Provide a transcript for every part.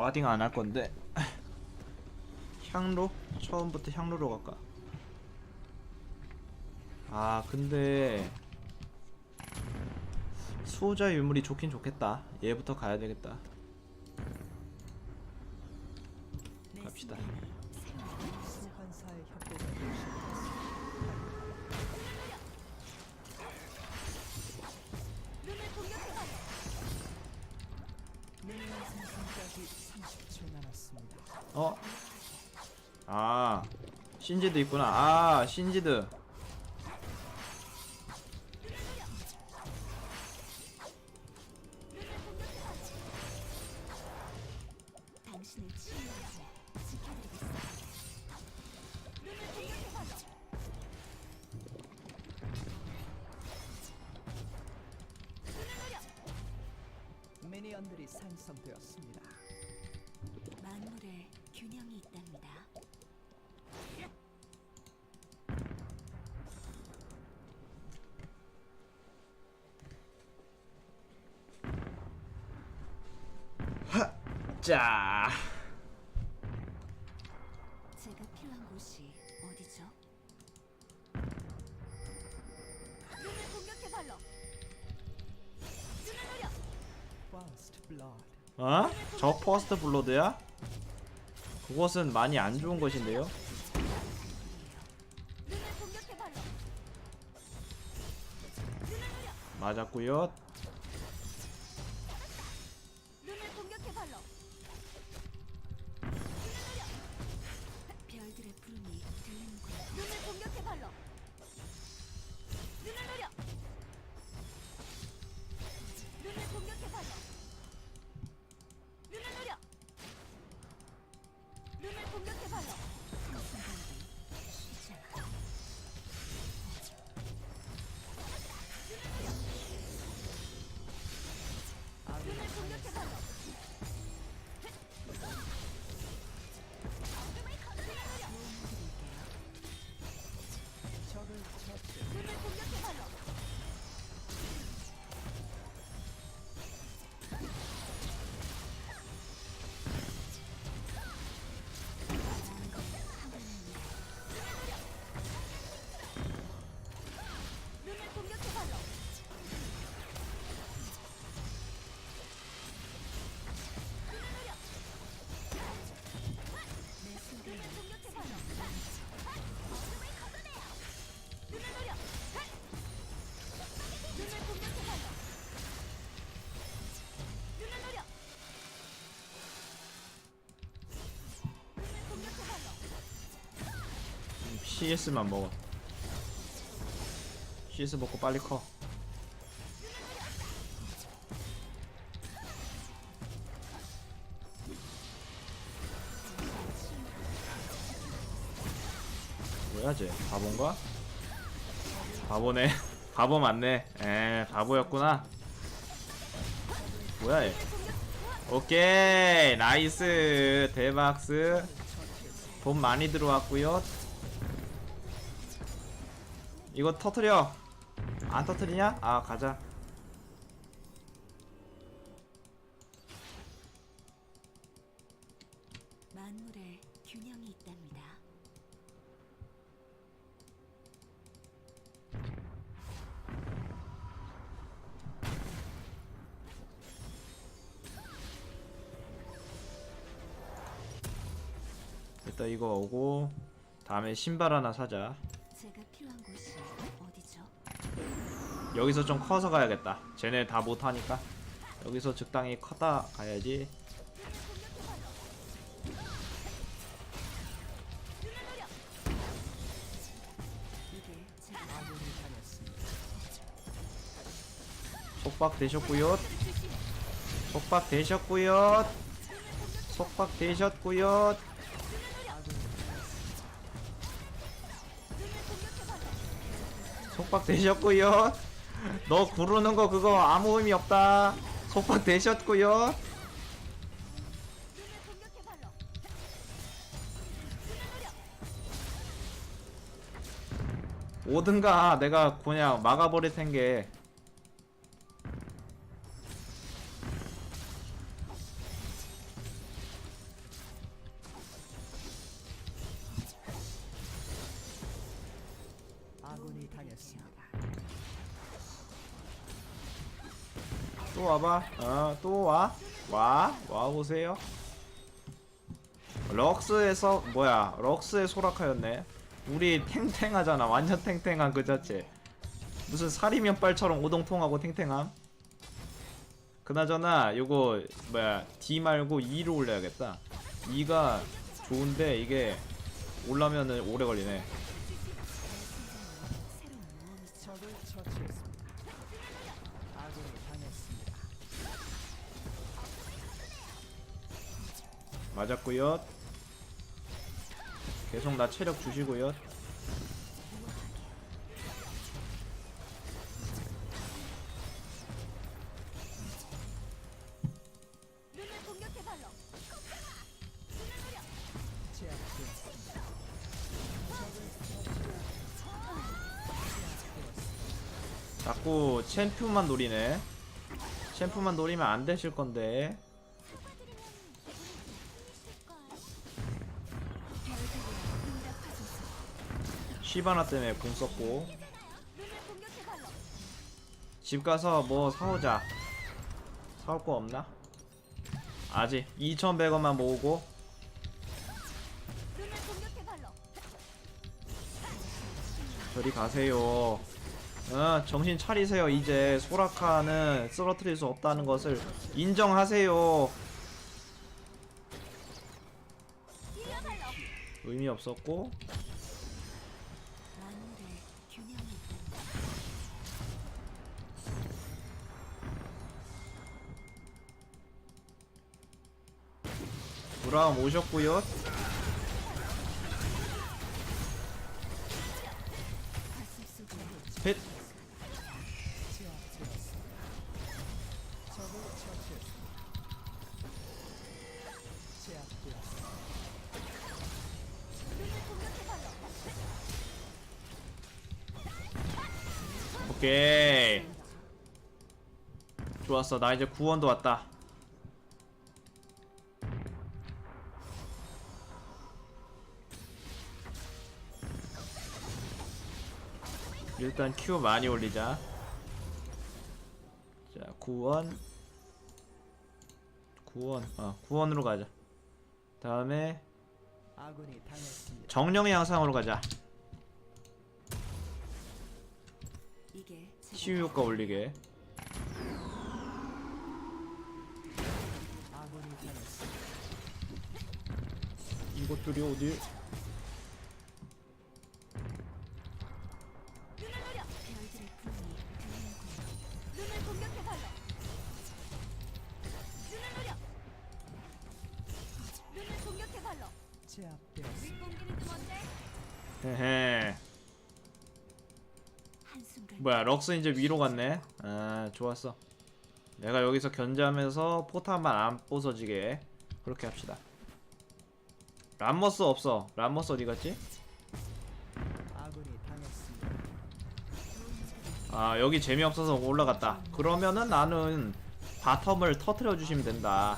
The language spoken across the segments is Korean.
와딩 안 할 건데 향로? 처음부터 향로로 갈까? 아 근데 수호자 유물이 좋긴 좋겠다 얘부터 가야 되겠다 갑시다 아 신지드 있구나. 아 신지드 자 제가 필요한 곳이 어디죠? 눈을 공격해 발로. 눈을 노려. First Blood. 어? 저 퍼스트 블러드야? 그것은 많이 안 좋은 것인데요? 눈을 공격해 발로. 맞았구요 CS만 먹어. CS 먹고 빨리 커. 뭐야 쟤? 바본가? 바보네. 바보 맞네. 에 바보였구나. 뭐야 얘? 오케이 나이스. 대박스. 돈 많이 들어왔구요 이거 터트려 안 터트리냐? 아 가자 만물에 균형이 있답니다. 일단 이거 오고 다음에 신발 하나 사자 제가 필요한 곳이? 여기서 좀 커서 가야겠다. 쟤네 다 못하니까. 여기서 적당히 커다 가야지. 속박 되셨구요? 속박 되셨구요? 속박 되셨구요? 속박 되셨구요 너 구르는 거 그거 아무 의미 없다 속박 발로. 오든가 내가 그냥 막아버릴 텐게 와봐. 어, 또 와. 와. 와 보세요. 럭스에서 뭐야? 럭스의 소라카였네. 우리 탱탱하잖아. 완전 탱탱한 그 자체. 무슨 사리면빨처럼 오동통하고 탱탱함. 그나저나 요거 뭐야 D 말고 E로 올려야겠다. E가 좋은데 이게 올라면은 오래 걸리네. 맞았고요. 계속 나 체력 주시고요. 자꾸 챔프만 노리네. 챔프만 노리면 안 되실 건데. 시바나 때문에 공 썼고. 집 가서 뭐 사오자. 사올 거 없나? 아직 2,100원만 모으고. 저리 가세요. 어, 정신 차리세요. 이제 소라카는 쓰러뜨릴 수 없다는 것을 인정하세요. 의미 없었고 다. 눈을 공격해 발로. 오케이. 좋았어. 나 이제 구원도 왔다. 일단 Q 많이 올리자. 자, 구원. 구원. 어, 구원으로 가자. 다음에. 정령의 양상으로 가자. 치유 효과 올리게. 이것들이 어디? 뭐야 럭스 이제 위로 갔네. 아 좋았어. 내가 여기서 견제하면서 포탄만 안 부서지게 그렇게 합시다. 람머스 없어. 람머스 어디 갔지? 아군이 당했습니다. 아 여기 재미없어서 올라갔다. 그러면은 나는 바텀을 터트려 주시면 된다.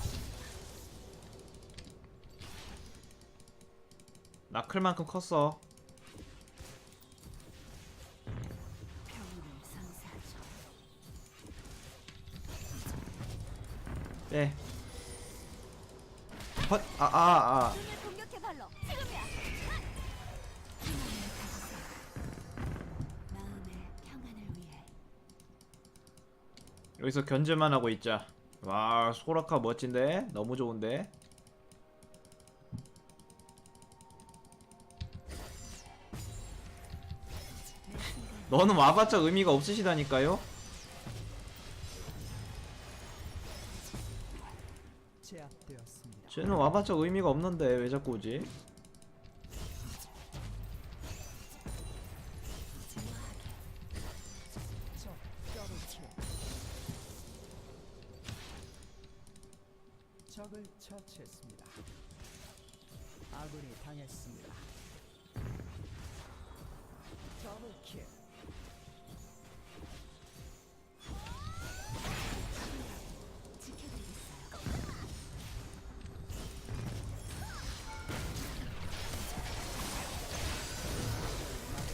나 클만큼 컸어 네 헛! 아 아, 아. 눈을 공격해 발로. 지금이야. 마음의 평안을 위해 여기서 견제만 하고 있자. 와, 소라카 멋진데? 너무 좋은데? 너는 와봤자 의미가 없으시다니까요? 쟤는 와봤자 의미가 없는데 왜 자꾸 오지?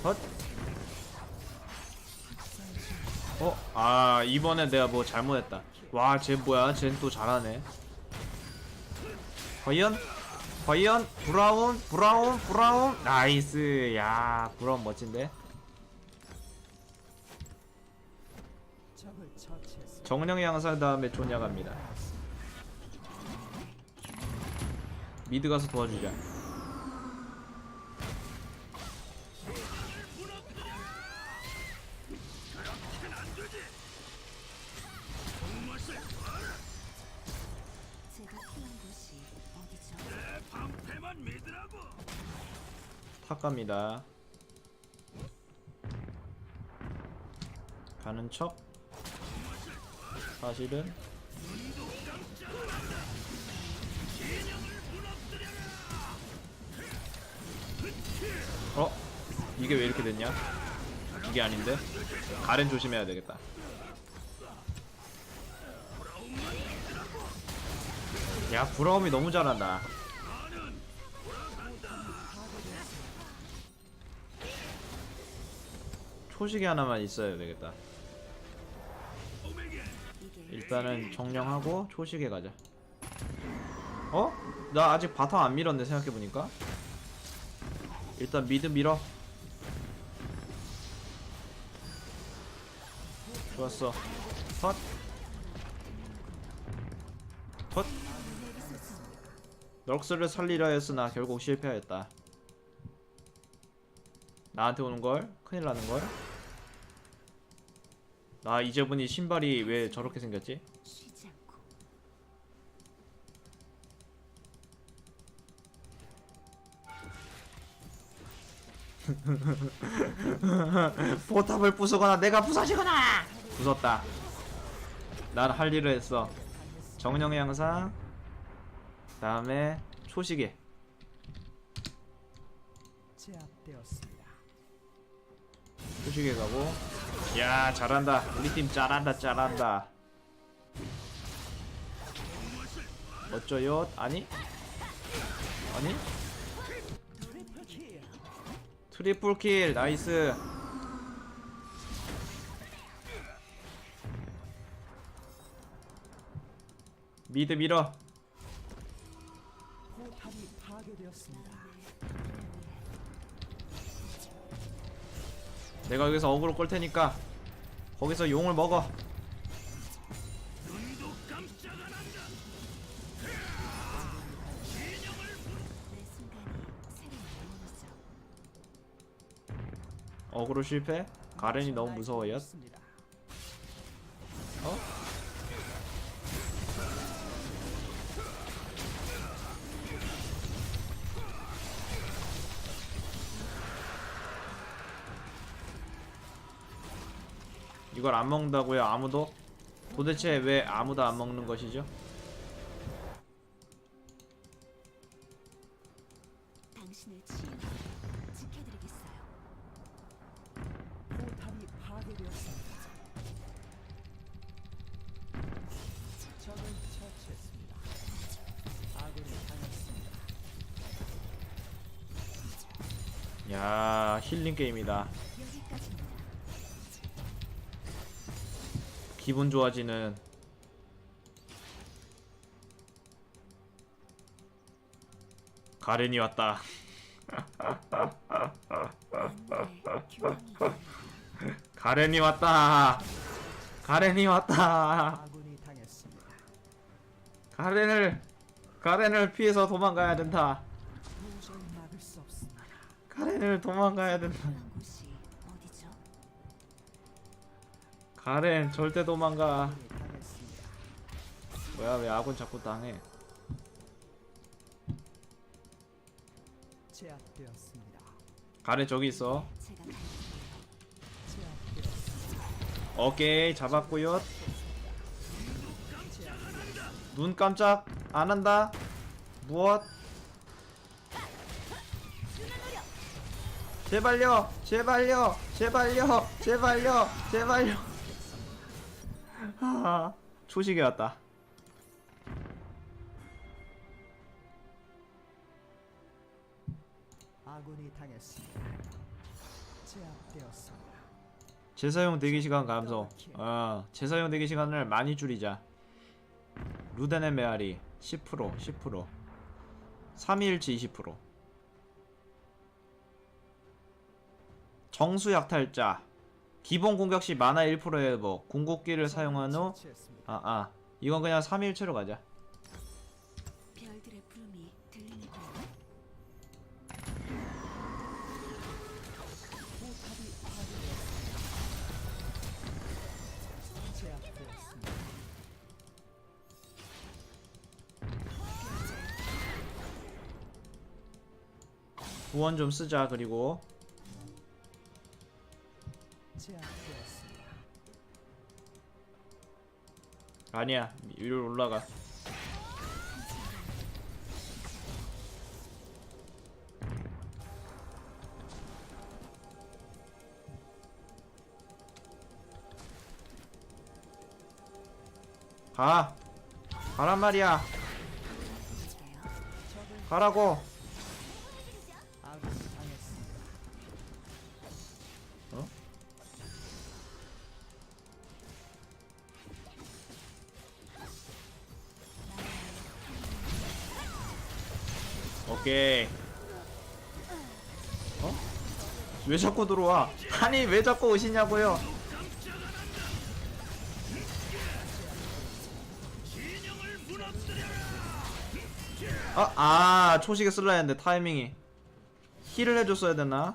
헛! 어? 아 이번에 내가 뭐 잘못했다 와 쟤 뭐야 쟤는 또 잘하네 과연? 과연? 브라운? 브라운? 브라운? 나이스 야 브라운 멋진데. 정령 양사 다음에 조냐 갑니다 미드 가서 도와주자 탑 갑니다 가는 척 사실은 어? 이게 왜 이렇게 됐냐? 이게 아닌데? 가렌 조심해야 되겠다 야 브라움이 너무 잘한다 초식이 하나만 있어야 되겠다. 일단은 정령하고 초식에 가자. 어? 나 아직 바텀 안 밀었네 생각해보니까. 일단 미드 밀어. 좋았어. 헛. 헛. 럭스를 살리려 했으나 결국 실패하였다. 나한테 오는걸? 큰일 나는걸? 나 이제 보니 신발이 왜 저렇게 생겼지? 포탑을 부수거나 내가 부서지거나! 부쉈다. 난 할 일을 했어. 정령의 양상 다음에 초시계 제압되었습니다. 초시계 가고 야 잘한다. 우리 팀 잘한다 잘한다. 멋져요 아니? 아니? 트리플 킬. 나이스. 미드 밀어. 포탑이 파괴되었습니다. 내가 여기서 어그로 끌 테니까 거기서 용을 먹어. 어그로 실패 가렌이 너무 무서워요 이걸 안 먹는다고요 아무도? 도대체 왜 아무도 안 먹는 것이죠? 당신의 치유 지켜드리겠어요. 포탑이 파괴되었습니다. 적을 처치했습니다. 아군이 당했습니다. 야 힐링 게임이다 여기까지입니다. 기분 좋아지는 가렌이 왔다 가렌이 왔다 가렌이 왔다. 가렌을 가렌을 피해서 도망가야 된다. 가렌을 도망가야 된다 필요한 곳이 어디죠? 가렌 절대 도망가. 뭐야 왜 아군 자꾸 당해 제압되었습니다. 가렌 저기 있어 제가. 오케이 잡았고요 눈 깜짝 안 한다 무엇 제발요 제발요 제발요 제발요 제발요 아 초식이 왔다 아군이 당했습니다. 제압되었습니다. 재사용 대기 시간 감소. 어, 재사용 대기 시간을 많이 줄이자. 루덴의 메아리 10% 10% 3일치 20% 정수 약탈자 기본 공격 시 마나 1% 회복 궁극기를 사용한 후 처치했습니다. 아, 아. 이건 그냥 3일치로 가자. 구원 좀 쓰자. 그리고 아니야. 위로 올라가. 가. 가란 말이야. 가라고. 오케이. 어? 왜 자꾸 들어와? 아니 왜 자꾸 오시냐고요? 아, 아 초식에 쓸라 했는데 타이밍이 힐을 해줬어야 되나?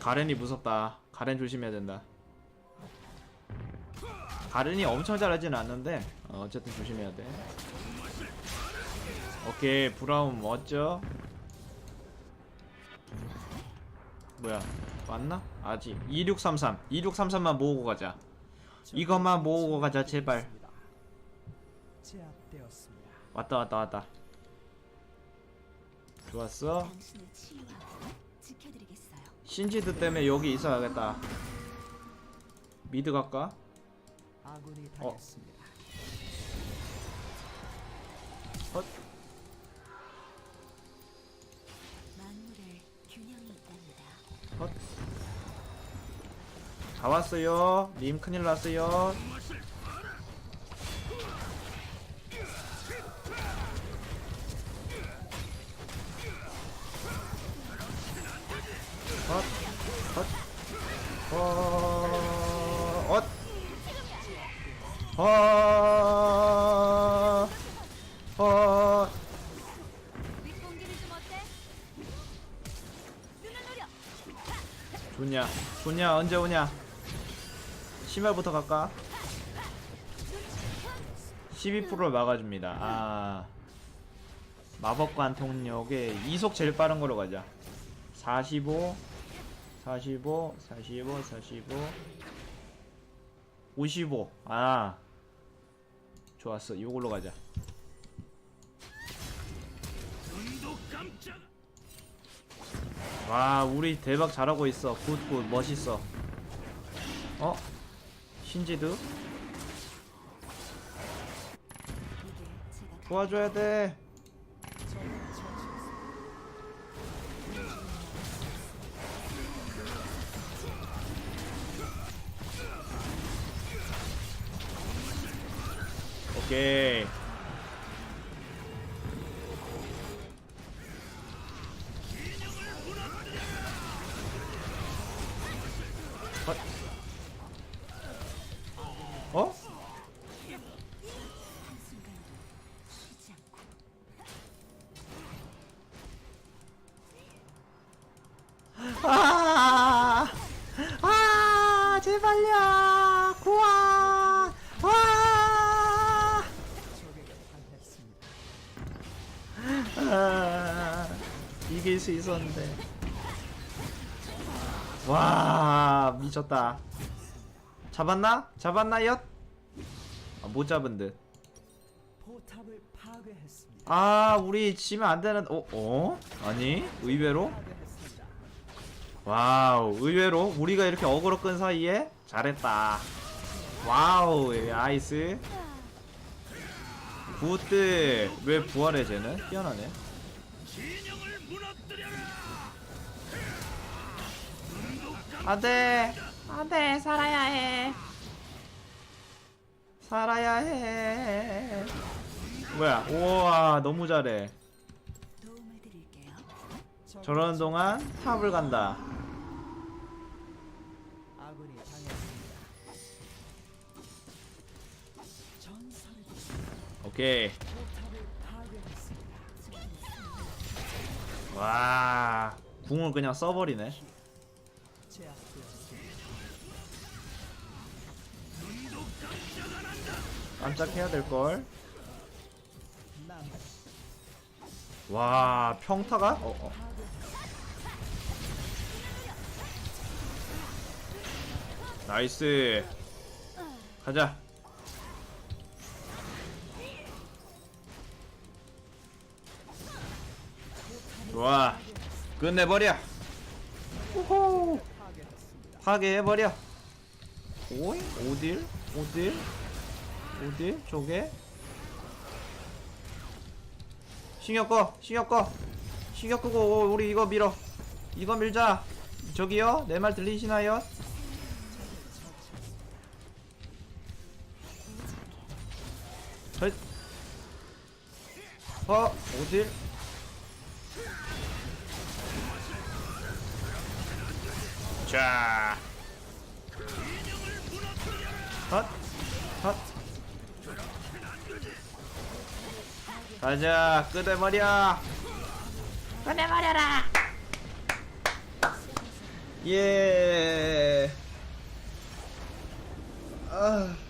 가렌이 무섭다. 가렌 조심해야 된다. 가렌이 엄청 잘하진 않는데 어, 어쨌든 조심해야 돼. 오케이 브라운 멋져. 뭐야 왔나? 아직 2633 2633만 모으고 가자. 이것만 모으고 가자 제발. 왔다 왔다 왔다. 좋았어. 신지드 때문에 여기 있어야겠다. 미드 갈까? 아군이 어. 당했습니다. 만물에 균형이 있답니다. 헛. 다 왔어요. 님 큰일 났어요. 좋냐, 좋냐, 언제 오냐? 심할부터 갈까? 12%를 막아줍니다. 아, 마법관 통력에 이속 제일 빠른 걸로 가자. 45, 45, 45, 45, 55. 아, 좋았어. 이걸로 가자. 와, 우리 대박 잘하고 있어. 굿, 굿, 멋있어. 어? 신지드? 도와줘야 돼. 오케이. 아, 이길 수 있었는데, 와, 미쳤다. 잡았나? 잡았나 엿? 아, 못 잡은 듯. 아, 우리 지면 안 되는, 어, 어? 아니, 의외로? 와우 의외로 우리가 이렇게 어그로 끈 사이에 잘했다 와우 예, 아이스 굿드 왜 부활해 쟤는? 희한하네. 안돼 안돼 살아야 해. 살아야 해. 뭐야? 우와 너무 잘해. 저러는 동안 탑을 간다 오케이. 와 궁을 그냥 써버리네. 깜짝해야 될걸 남와 평타가? 어, 어. 나이스 가자 좋아 끝내버려 파괴했습니다. 파괴해버려 오이? 오딜? 오딜? 오딜? 저게? 신경 꺼! 신경 꺼! 신경 끄고 오, 우리 이거 밀어 이거 밀자 저기요? 내 말 들리시나요? 헐. 어? 오딜? 자 헛! 헛! 가자 끄내버려 끄내버려라 예 아.